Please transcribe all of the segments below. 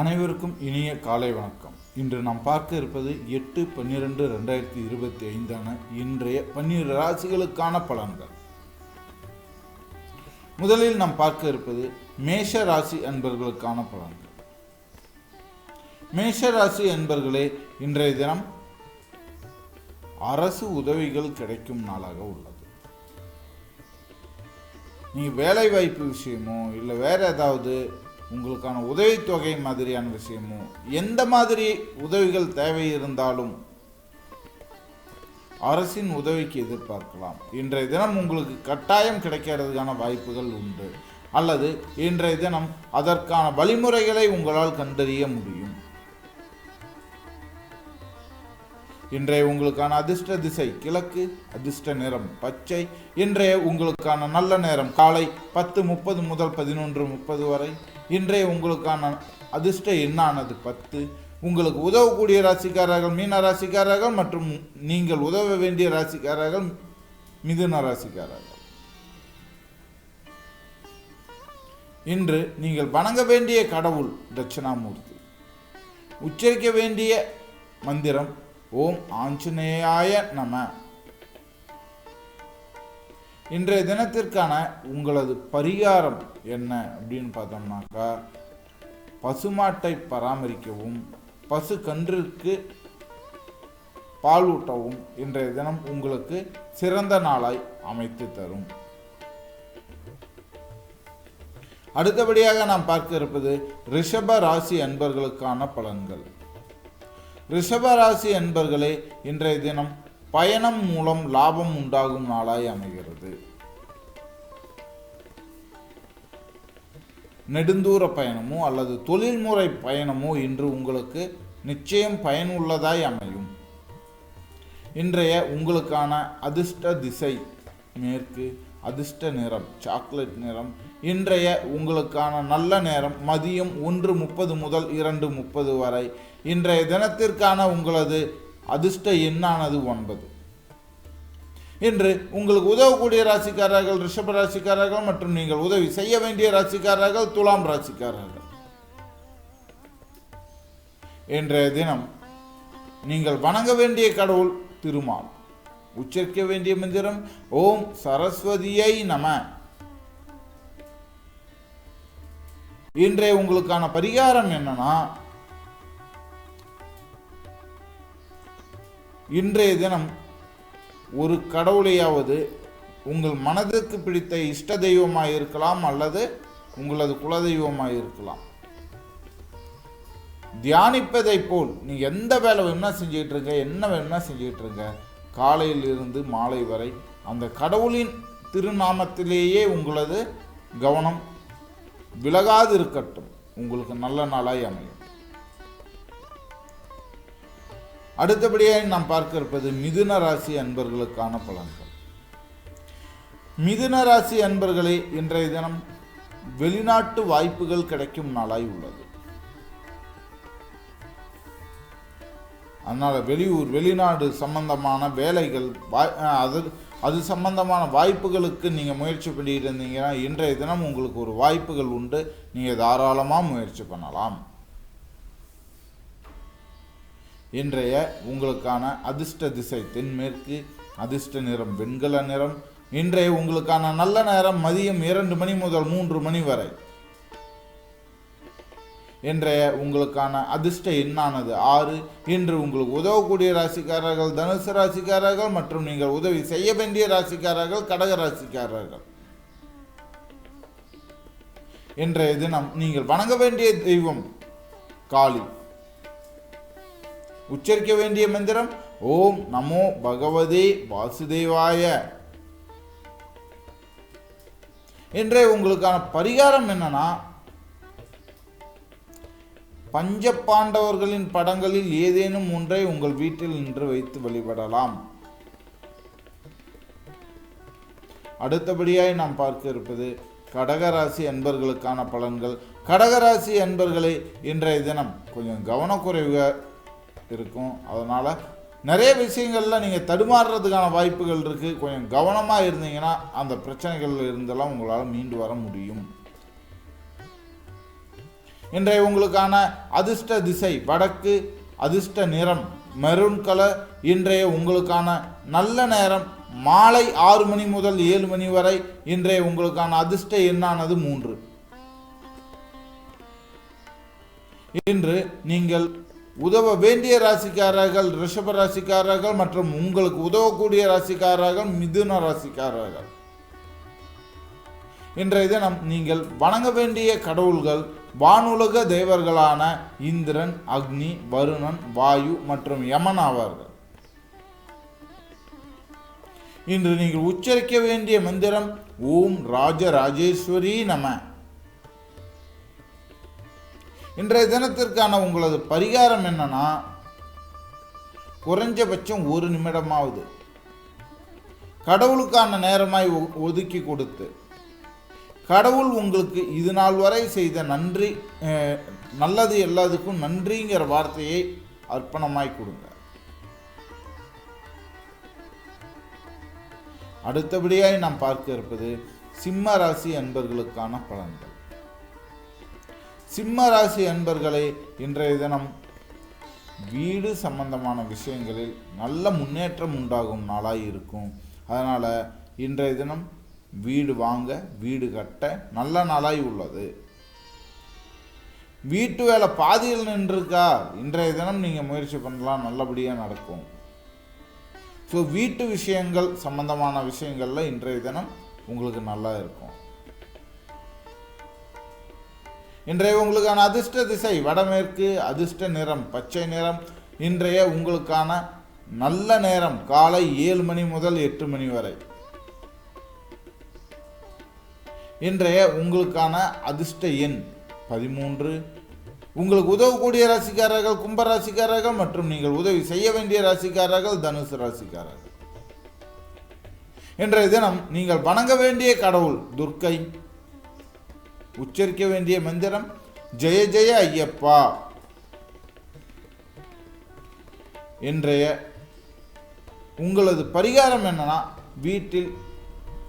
அனைவருக்கும் இனிய காலை வணக்கம். இன்று நாம் பார்க்க இருப்பது எட்டு பன்னிரெண்டு ரெண்டாயிரத்தி இருபத்தி ஐந்தான இன்றைய பன்னிரு ராசிகளுக்கான பலன்கள். முதலில் நாம் பார்க்க இருப்பது மேஷ ராசி அன்பர்களுக்கான பலன்கள். மேஷ ராசி அன்பர்களே இன்றைய தினம் அரசு உதவிகள் கிடைக்கும் நாளாக உள்ளது. நீங்கள் வேலை வாய்ப்பு விஷயமோ இல்லை வேற ஏதாவது உங்களுக்கான உதவித்தொகை மாதிரியான விஷயமோ எந்த மாதிரி உதவிகள் தேவை இருந்தாலும் அரசின் உதவிக்கு எதிர்பார்க்கலாம். இன்றைய தினம் உங்களுக்கு கட்டாயம் கிடைக்கிறதுக்கான வாய்ப்புகள் உண்டு. அல்லது இன்றைய தினம் அதற்கான வழிமுறைகளை உங்களால் கண்டறிய முடியும். இன்றைய உங்களுக்கான அதிர்ஷ்ட திசை கிழக்கு அதிர்ஷ்ட நிறம் பச்சை. இன்றைய உங்களுக்கான நல்ல நேரம் காலை பத்து முப்பது முதல் பதினொன்று முப்பது வரை. இன்றைய உங்களுக்கான அதிர்ஷ்ட எண்ணானது பத்து. உங்களுக்கு உதவக்கூடிய ராசிக்காரர்கள் மீன ராசிக்காரர்கள் மற்றும் நீங்கள் உதவ வேண்டிய ராசிக்காரர்கள் மிதுன ராசிக்காரர்கள். இன்று நீங்கள் வணங்க வேண்டிய கடவுள் தட்சிணாமூர்த்தி. உச்சரிக்க வேண்டிய மந்திரம் ஓம் ஆஞ்சநேயாய நம. இன்றைய தினத்திற்கான உங்களது பரிகாரம் என்ன அப்படின்னு பார்த்தோம்னாக்கா பசுமாட்டை பராமரிக்கவும் பசு கன்றிற்கு பாலூட்டவும் இன்றைய தினம் உங்களுக்கு சிறந்த நாளாய் அமைத்து தரும். அடுத்தபடியாக நாம் பார்க்க இருப்பது ரிஷப ராசி அன்பர்களுக்கான பலன்கள். ரிஷப ராசி அன்பர்களே இன்றைய தினம் பயணம் மூலம் லாபம் உண்டாகும் நாளாய் அமைகிறது. நெடுந்தூர பயணமோ அல்லது தொழில்முறை பயணமோ இன்று உங்களுக்கு நிச்சயம் பயனுள்ளதாய் அமையும். இன்றைய உங்களுக்கான அதிர்ஷ்ட திசை மேற்கு அதிர்ஷ்ட நிறம் சாக்லேட் நிறம். இன்றைய உங்களுக்கான நல்ல நேரம் மதியம் ஒன்று முப்பது முதல் இரண்டு முப்பது வரை. இன்றைய தினத்திற்கான உங்களது அதிர்ஷ்ட எண்ணானது ஒன்பது. இன்று உங்களுக்கு உதவக்கூடிய ராசிக்காரர்கள் ரிஷப ராசிக்காரர்கள் மற்றும் நீங்கள் உதவி செய்ய வேண்டிய ராசிக்காரர்கள் துலாம் ராசிக்காரர்கள். இன்றைய தினம் நீங்கள் வணங்க வேண்டிய கடவுள் திருமால். உச்சரிக்க வேண்டிய மந்திரம் ஓம் சரஸ்வதியை நம. இன்றைய உங்களுக்கான பரிகாரம் என்னன்னா இன்றைய தினம் ஒரு கடவுளையாவது உங்கள் மனதிற்கு பிடித்த இஷ்ட தெய்வமாக இருக்கலாம் அல்லது உங்களது குலதெய்வமாக இருக்கலாம். தியானிப்பதை போல் நீ எந்த வேலை வேணும்னா செஞ்சுட்டு இருங்க என்ன வேணும்னா செஞ்சுட்டு இருங்க. காலையிலிருந்து மாலை வரை அந்த கடவுளின் திருநாமத்திலேயே உங்களது கவனம் விலகாது இருக்கட்டும். உங்களுக்கு நல்ல நாளாய் அமையும். அடுத்தபடியாக நாம் பார்க்க இருப்பது மிதுன ராசி அன்பர்களுக்கான பலன்கள். மிதுன ராசி அன்பர்களே இன்றைய தினம் வெளிநாட்டு வாய்ப்புகள் கிடைக்கும் நாளாய் உள்ளது. அதனால் வெளியூர் வெளிநாடு சம்பந்தமான வேலைகள் வாய் அது அது சம்பந்தமான வாய்ப்புகளுக்கு நீங்கள் முயற்சி பண்ணிட்டு இருந்தீங்கன்னா இன்றைய தினம் உங்களுக்கு ஒரு வாய்ப்புகள் உண்டு. நீங்கள் தாராளமாக முயற்சி பண்ணலாம். இன்றைய உங்களுக்கான அதிர்ஷ்ட திசை தென்மேற்கு அதிர்ஷ்ட நிறம் வெண்கல நிறம். இன்றைய உங்களுக்கான நல்ல நேரம் மதியம் இரண்டு மணி முதல் மூன்று மணி வரை. இன்றைய உங்களுக்கான அதிர்ஷ்ட எண்ணானது ஆறு. இன்று உங்களுக்கு உதவக்கூடிய ராசிக்காரர்கள் தனுசு ராசிக்காரர்கள் மற்றும் நீங்கள் உதவி செய்ய வேண்டிய ராசிக்காரர்கள் கடக ராசிக்காரர்கள். இன்றைய தினம் நீங்கள் வணங்க வேண்டிய தெய்வம் காளி. உச்சரிக்க வேண்டிய மந்திரம் ஓம் நமோ பகவதே வாசுதேவாய. இன்றைய உங்களுக்கான பரிகாரம் என்னன்னா பஞ்ச பாண்டவர்களின் படங்களில் ஏதேனும் ஒன்றை உங்கள் வீட்டில் நின்று வைத்து வழிபடலாம். அடுத்தபடியாய் நாம் பார்க்க இருப்பது கடகராசி அன்பர்களுக்கான பலன்கள். கடகராசி அன்பர்களை இன்றைய தினம் கொஞ்சம் கவனக்குறைவாக இருக்கும். அதனால் நிறைய விஷயங்களில் நீங்கள் தடுமாறுறதுக்கான வாய்ப்புகள் இருக்குது கொஞ்சம் கவனமாக இருந்தீங்கன்னா அந்த பிரச்சனைகள் இருந்தெல்லாம் உங்களால் மீண்டு வர முடியும். இன்றைய உங்களுக்கான அதிர்ஷ்ட திசை வடக்கு அதிர்ஷ்ட நிறம் மெரூன் கலர் இன்றைய உங்களுக்கான நல்ல நேரம் மாலை ஆறு மணி முதல் ஏழு மணி வரை. இன்றைய உங்களுக்கான அதிர்ஷ்ட எண்ணானது மூன்று. இன்று நீங்கள் உதவ வேண்டிய ராசிக்காரர்கள் ரிஷப ராசிக்காரர்கள் மற்றும் உங்களுக்கு உதவக்கூடிய ராசிக்காரர்கள் மிதுன ராசிக்காரர்கள். இன்றைய தினம் நீங்கள் வணங்க வேண்டிய கடவுள்கள் வானுலக தேவர்களான இந்திரன் அக்னி வருணன் வாயு மற்றும் யமன் ஆவார்கள். இன்று நீங்கள் உச்சரிக்க வேண்டிய மந்திரம் ஓம் ராஜராஜேஸ்வரி நம. இன்றைய தினத்திற்கான உங்களது பரிகாரம் என்னன்னா குறைஞ்சபட்சம் ஒரு நிமிடமாவது கடவுளுக்கான நேரமாய் ஒ- ஒதுக்கி கொடுத்து கடவுள் உங்களுக்கு இது நாள் வரை செய்த நன்றி நல்லது எல்லாத்துக்கும் நன்றிங்கிற வார்த்தையை அர்ப்பணமாய் கொடுங்க. அடுத்தபடியாய் நாம் பார்க்க இருப்பது சிம்ம ராசி அன்பர்களுக்கான பலன்கள். சிம்ம ராசி அன்பர்களை இன்றைய தினம் வீடு சம்பந்தமான விஷயங்களில் நல்ல முன்னேற்றம் உண்டாகும் நாளாக இருக்கும். அதனால் இன்றைய தினம் வீடு வாங்க வீடு கட்ட நல்ல நாளாய் உள்ளது. வீட்டு வேலை பாதியில் நின்றுருக்கா இன்றைய தினம் நீங்கள் முயற்சி பண்ணலாம் நல்லபடியாக நடக்கும். ஸோ வீட்டு விஷயங்கள் சம்பந்தமான விஷயங்களில் இன்றைய தினம் உங்களுக்கு நல்லா இருக்கும். இன்றைய உங்களுக்கான அதிர்ஷ்ட திசை வடமேற்கு அதிர்ஷ்ட நிறம் பச்சை நிறம். இன்றைய உங்களுக்கான நல்ல நேரம் காலை ஏழு மணி முதல் எட்டு மணி வரை. இன்றைய உங்களுக்கான அதிர்ஷ்ட எண் பதிமூன்று. உங்களுக்கு உதவக்கூடிய ராசிக்காரர்கள் கும்ப ராசிக்காரர்கள் மற்றும் நீங்கள் உதவி செய்ய வேண்டிய ராசிக்காரர்கள் தனுசு ராசிக்காரர்கள். இன்றைய தினம் நீங்கள் வணங்க வேண்டிய கடவுள் துர்க்கை. உச்சரிக்க வேண்டிய மந்திரம் ஜெய ஜெய ஐயப்பா! இன்றைய உங்களது பரிகாரம் என்னன்னா வீட்டில்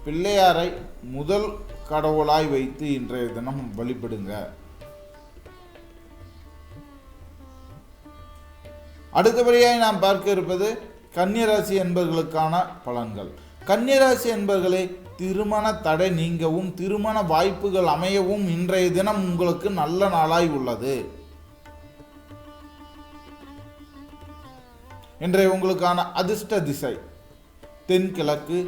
பிள்ளையாரை முதல் கடவுளாய் வைத்து இன்றைய தினம் வழிபடுங்க. அடுத்தபடியாய் நாம் பார்க்க இருப்பது கன்னிராசி என்பர்களுக்கான பலன்கள். கன்னிராசி என்பர்களே திருமண தடை நீங்கவும் திருமண வாய்ப்புகள் அமையவும் இன்றைய தினம் உங்களுக்கு நல்ல நாளாய் உள்ளது. இன்றைய உங்களுக்கான அதிர்ஷ்ட திசை தென்கிழக்கு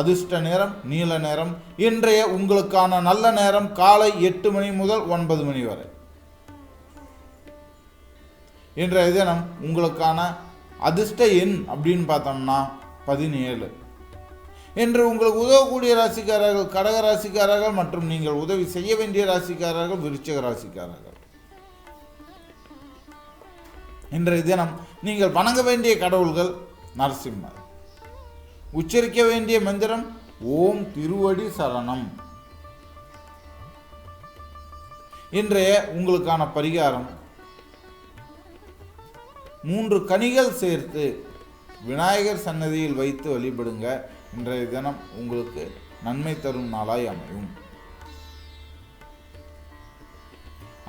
அதிர்ஷ்ட நேரம் நீல நேரம். இன்றைய உங்களுக்கான நல்ல நேரம் காலை எட்டு மணி முதல் ஒன்பது மணி வரை. இன்றைய தினம் உங்களுக்கான அதிர்ஷ்ட எண் அப்படின்னு பார்த்தோம்னா பதினேழு. என்று உங்களுக்கு உதவக்கூடிய ராசிக்காரர்கள் கடக ராசிக்காரர்கள் மற்றும் நீங்கள் உதவி செய்ய வேண்டிய ராசிக்காரர்கள் விருச்சக ராசிக்காரர்கள். இன்றைய தினம் நீங்கள் வணங்க வேண்டிய கடவுள்கள் நரசிம்மர். உச்சரிக்க வேண்டிய மந்திரம் ஓம் திருவடி சரணம். இன்றைய உங்களுக்கான பரிகாரம். மூன்று கனிகள் சேர்த்து விநாயகர் சன்னதியில் வைத்து வழிபடுங்க. இன்றைய தினம் உங்களுக்கு நன்மை தரும் நாளாய் அமையும்.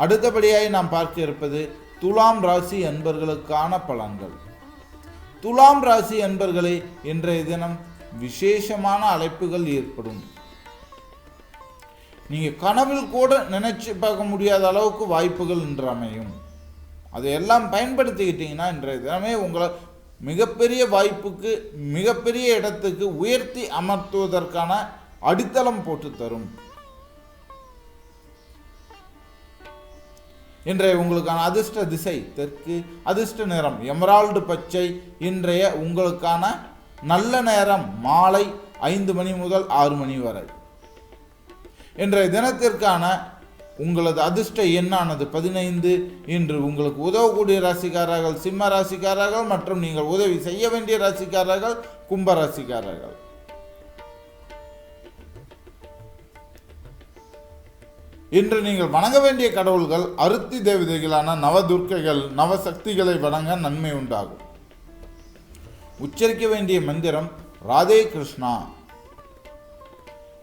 அடுத்தபடியாய் நாம் பார்க்க இருப்பது துலாம் ராசி என்பர்களுக்கான பலன்கள். துலாம் ராசி என்பர்களை இன்றைய தினம் விசேஷமான அழைப்புகள் ஏற்படும். நீங்கள் கனவில் கூட நினைச்சு பார்க்க முடியாத அளவுக்கு வாய்ப்புகள் இன்று அமையும். அதையெல்லாம் பயன்படுத்திக்கிட்டீங்கன்னா இன்றைய தினமே உங்களை மிகப்பெரிய வாய்ப்புக்கு மிகப்பெரிய இடத்துக்கு உயர்த்தி அமர்த்துவதற்கான அடித்தளம் போட்டு தரும். இன்றைய உங்களுக்கான அதிர்ஷ்ட திசை தெற்கு அதிர்ஷ்ட நேரம் எமரால்டு பச்சை. இன்றைய உங்களுக்கான நல்ல நேரம் மாலை ஐந்து மணி முதல் ஆறு மணி வரை. இன்றைய தினத்திற்கான உங்களது அதிர்ஷ்ட எண்ணானது பதினைந்து இன்று உங்களுக்கு உதவக்கூடிய ராசிக்காரர்கள் சிம்ம ராசிக்காரர்கள் மற்றும் நீங்கள் உதவி செய்ய வேண்டிய ராசிக்காரர்கள் கும்ப ராசிக்காரர்கள். இன்று நீங்கள் வணங்க வேண்டிய கடவுள்கள் அருத்தி தேவதைகளான நவதுர்க்கைகள் நவசக்திகளை வணங்க நன்மை உண்டாகும். உச்சரிக்க வேண்டிய மந்திரம் ராதே கிருஷ்ணா.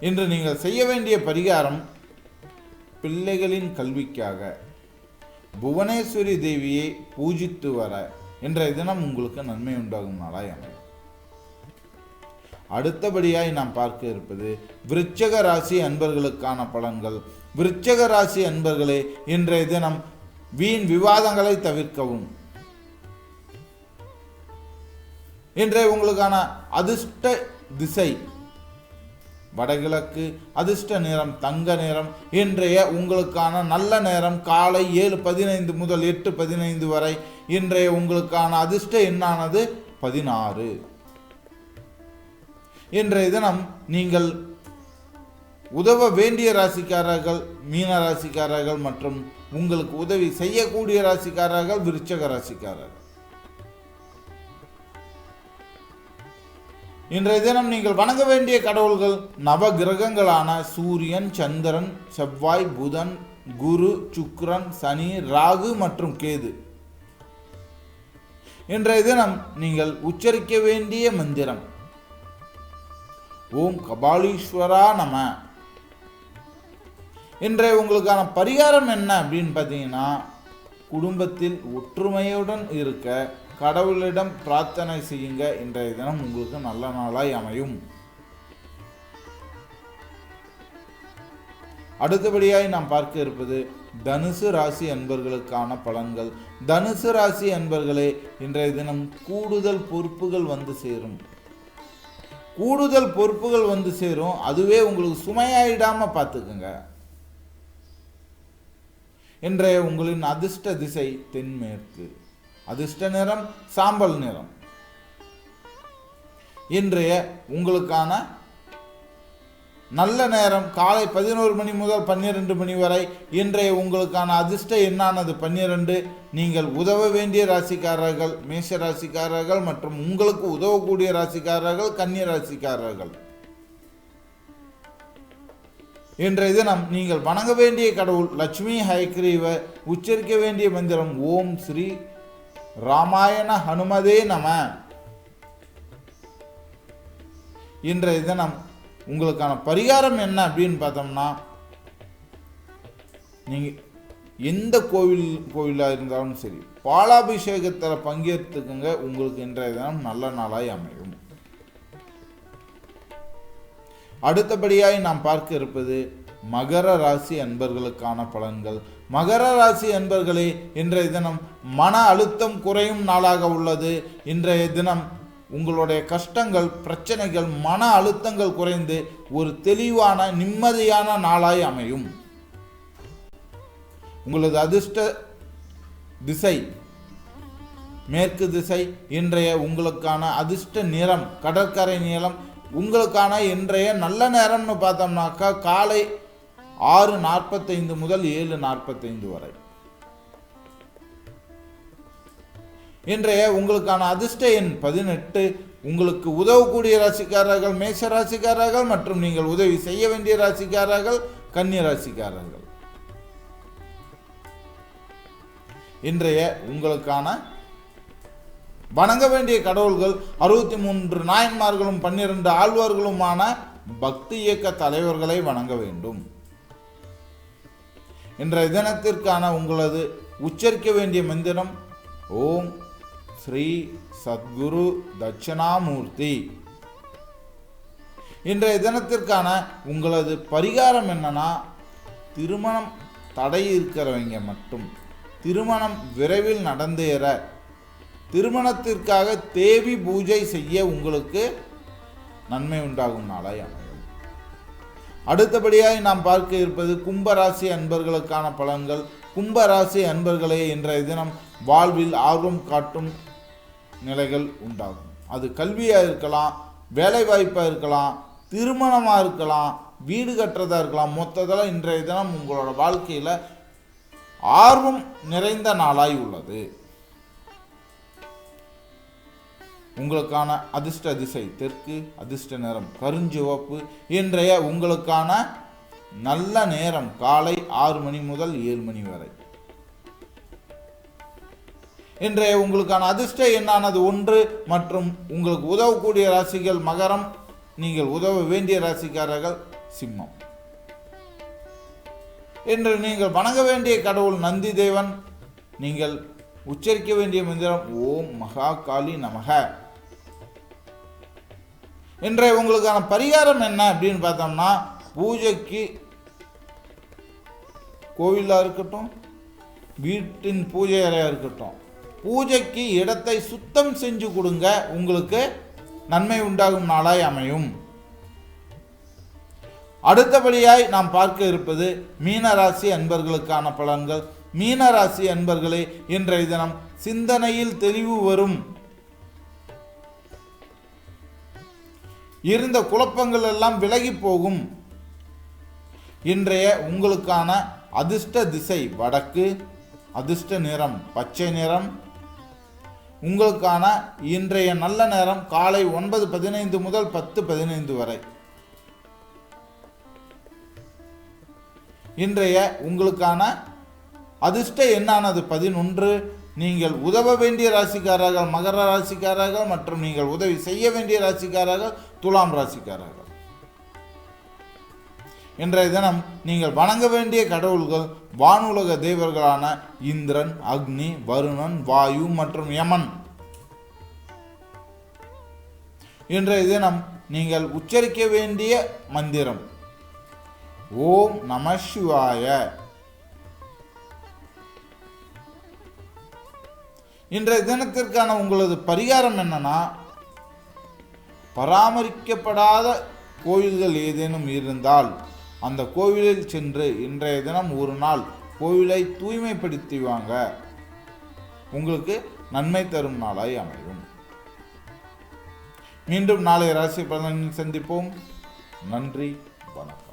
இன்று நீங்கள் செய்ய வேண்டிய பரிகாரம் பிள்ளைகளின் கல்விக்காக புவனேஸ்வரி தேவியை பூஜித்து வர இன்றைய தினம் உங்களுக்கு நன்மை உண்டாகும் நாளாய் அமையும் அடுத்தபடியாய் நாம் பார்க்க இருப்பது விருச்சக ராசி அன்பர்களுக்கான பலன்கள். விருச்சக ராசி அன்பர்களே இன்றைய தினம் வீண் விவாதங்களை தவிர்க்கவும். இன்றைய உங்களுக்கான அதிர்ஷ்ட திசை வடகிழக்கு அதிர்ஷ்ட நேரம் தங்க நேரம். இன்றைய உங்களுக்கான நல்ல நேரம் காலை ஏழு பதினைந்து முதல் எட்டு பதினைந்து வரை. இன்றைய உங்களுக்கான அதிர்ஷ்ட எண்ணானது பதினாறு. இன்றைய தினம் நீங்கள் உதவ வேண்டிய ராசிக்காரர்கள் மீன ராசிக்காரர்கள் மற்றும் உங்களுக்கு உதவி செய்யக்கூடிய ராசிக்காரர்கள் விருச்சக ராசிக்காரர்கள். இன்றைய தினம் நீங்கள் வணங்க வேண்டிய கடவுள்கள் நவ கிரகங்களான சூரியன் சந்திரன் செவ்வாய் புதன் குரு சுக்ரன் சனி ராகு மற்றும் கேது. இன்றைய தினம் நீங்கள் உச்சரிக்க வேண்டிய மந்திரம். ஓம் கபாலீஸ்வரா நம. இன்றைய உங்களுக்கான பரிகாரம் என்ன அப்படின்னு பார்த்தீங்கன்னா குடும்பத்தில் ஒற்றுமையுடன் இருக்க கடவுளிடம் பிரார்த்தனை செய்யுங்க இன்றைய தினம் உங்களுக்கு நல்ல நாளாய் அமையும். அடுத்தபடியாய் நாம் பார்க்க இருப்பது தனுசு ராசி அன்பர்களுக்கான பலன்கள். தனுசு ராசி அன்பர்களே இன்றைய தினம் கூடுதல் பொறுப்புகள் வந்து சேரும். கூடுதல் பொறுப்புகள் வந்து சேரும். அதுவே உங்களுக்கு சுமையாயிடாம பார்த்துக்குங்க. இன்றைய உங்களின் அதிர்ஷ்ட திசை தென்மேற்கு. அதிர்ஷ்ட நிறம் சாம்பல் நிறம் இன்றைய உங்களுக்கான நல்ல நேரம் காலை பதினோரு மணி முதல் பன்னிரெண்டு மணி வரை இன்றைய உங்களுக்கான அதிர்ஷ்ட எண்ணானது பன்னிரெண்டு நீங்கள் உதவ வேண்டிய ராசிக்காரர்கள் மேஷ ராசிக்காரர்கள் மற்றும் உங்களுக்கு உதவக்கூடிய ராசிக்காரர்கள் கன்னி ராசிக்காரர்கள். இன்றைய தினம் நீங்கள் வணங்க வேண்டிய கடவுள் லட்சுமி ஹயக்ரீவ உச்சரிக்க வேண்டிய மந்திரம் ஓம் ஸ்ரீ ராமாயண ஹனுமதே நம. இன்றைய தினம் உங்களுக்கான பரிகாரம் என்ன அப்படின்னு பார்த்தோம்னா நீங்கள் எந்த கோவில் கோவிலாக இருந்தாலும் சரி பாலாபிஷேகத்தில் பங்கேற்றுக்குங்க. உங்களுக்கு இன்றைய தினம் நல்ல நாளாய் அமையும். அடுத்தபடியாய் நாம் பார்க்க இருப்பது மகர ராசி அன்பர்களுக்கான பலன்கள். மகர ராசி என்பர்களே இன்றைய தினம் மன அழுத்தம் குறையும் நாளாக உள்ளது. இன்றைய தினம் உங்களுடைய கஷ்டங்கள் பிரச்சனைகள் மன அழுத்தங்கள் குறைந்து ஒரு தெளிவான நிம்மதியான நாளாய் அமையும். உங்களது அதிர்ஷ்ட திசை மேற்கு திசை இன்றைய உங்களுக்கான அதிர்ஷ்ட நிறம் கடற்கரை நீளம் உங்களுக்கான இன்றைய நல்ல நேரம்னு பார்த்தோம்னாக்கா காலை ஆறு நாற்பத்தைந்து முதல் ஏழு நாற்பத்தைந்து வரை. இன்றைய உங்களுக்கான அதிர்ஷ்ட எண் பதினெட்டு. உங்களுக்கு உதவக்கூடிய ராசிக்காரர்கள் மேஷ ராசிக்காரர்கள் மற்றும் நீங்கள் உதவி செய்ய வேண்டிய ராசிக்காரர்கள் கன்னி ராசிக்காரர்கள். இன்றைய உங்களுக்கான வணங்க வேண்டிய கடவுள்கள் அறுபத்தி மூன்று நாயன்மார்களும் பன்னிரண்டு ஆழ்வார்களுமான பக்தி இயக்க தலைவர்களை வணங்க வேண்டும். இன்றைய தினத்திற்கான உங்களது உச்சரிக்க வேண்டிய மந்திரம் ஓம் ஸ்ரீ சத்குரு தட்சிணாமூர்த்தி. இன்றைய தினத்திற்கான உங்களது பரிகாரம் என்னன்னா திருமணம் தடை இருக்கிறவங்க மட்டும் திருமணம் விரைவில் நடந்தேற திருமணத்திற்காக தேவி பூஜை செய்ய உங்களுக்கு நன்மை உண்டாகும் நாளாய் அமையும். அடுத்தபடியாக நாம் பார்க்க இருப்பது கும்பராசி அன்பர்களுக்கான பலன்கள். கும்பராசி அன்பர்களே இன்றைய தினம் வாழ்வில் ஆர்வம் காட்டும் நிலைகள் உண்டாகும். அது கல்வியாக இருக்கலாம் வேலைவாய்ப்பாக இருக்கலாம் திருமணமாக இருக்கலாம் வீடு கட்டுறதா இருக்கலாம் மொத்தத்தில் இன்றைய தினம் உங்களோட வாழ்க்கையில் ஆர்வம் நிறைந்த நாளாய் உள்ளது. உங்களுக்கான அதிர்ஷ்ட திசை தெற்கு அதிர்ஷ்ட நேரம் கருஞ்சிவப்பு. இன்றைய உங்களுக்கான நல்ல நேரம் காலை ஆறு மணி முதல் ஏழு மணி வரை. இன்றைய உங்களுக்கான அதிர்ஷ்ட எண்ணானது ஒன்று மற்றும் உங்களுக்கு உதவக்கூடிய ராசிகள் மகரம் நீங்கள் உதவ வேண்டிய ராசிக்காரர்கள் சிம்மம். இன்று நீங்கள் வணங்க வேண்டிய கடவுள் நந்தி தேவன் நீங்கள் உச்சரிக்க வேண்டிய மந்திரம் ஓம் மகா காளி நமக. இன்றைய உங்களுக்கான பரிகாரம் என்ன அப்படின்னு பார்த்தோம்னா பூஜைக்கு கோவிலாக இருக்கட்டும் வீட்டின் பூஜை அறையாக இருக்கட்டும் பூஜைக்கு இடத்தை சுத்தம் செஞ்சு கொடுங்க உங்களுக்கு நன்மை உண்டாகும் நாளாய் அமையும். அடுத்தபடியாய் நாம் பார்க்க இருப்பது மீனராசி அன்பர்களுக்கான பலன்கள். மீனராசி அன்பர்களே இன்றைய தினம் சிந்தனையில் தெளிவு வரும். இருந்த குழப்பங்கள் எல்லாம் விலகி போகும். இன்றைய உங்களுக்கான அதிர்ஷ்ட திசை வடக்கு அதிர்ஷ்ட நிறம் பச்சை நிறம். உங்களுக்கான இன்றைய நல்ல நேரம் காலை ஒன்பது பதினைந்து முதல் பத்து பதினைந்து வரை. இன்றைய உங்களுக்கான அதிர்ஷ்ட எண்ணானது பதினொன்று நீங்கள் உதவ வேண்டிய ராசிக்காரர்கள் மகர ராசிக்காரர்கள் மற்றும் நீங்கள் உதவி செய்ய வேண்டிய ராசிக்காரர்கள் துலாம் ராசிக்காரர்கள். இன்றைய தினம் நீங்கள் வணங்க வேண்டிய கடவுள்கள் வானுலக தேவர்களான இந்திரன் அக்னி வருணன் வாயு மற்றும் யமன். இன்றைய தினம் நீங்கள் உச்சரிக்க வேண்டிய மந்திரம். ஓம் நம சிவாய. இன்றைய தினத்திற்கான உங்களது பரிகாரம் என்னன்னா பராமரிக்கப்படாத கோவில்கள் ஏதேனும் இருந்தால் அந்த கோவிலில் சென்று இன்றைய தினம் ஒரு நாள் கோவிலை தூய்மைப்படுத்தி வாங்க. உங்களுக்கு நன்மை தரும் நாளாய் அமையும். மீண்டும் நாளை ராசி பலனில் சந்திப்போம். நன்றி வணக்கம்.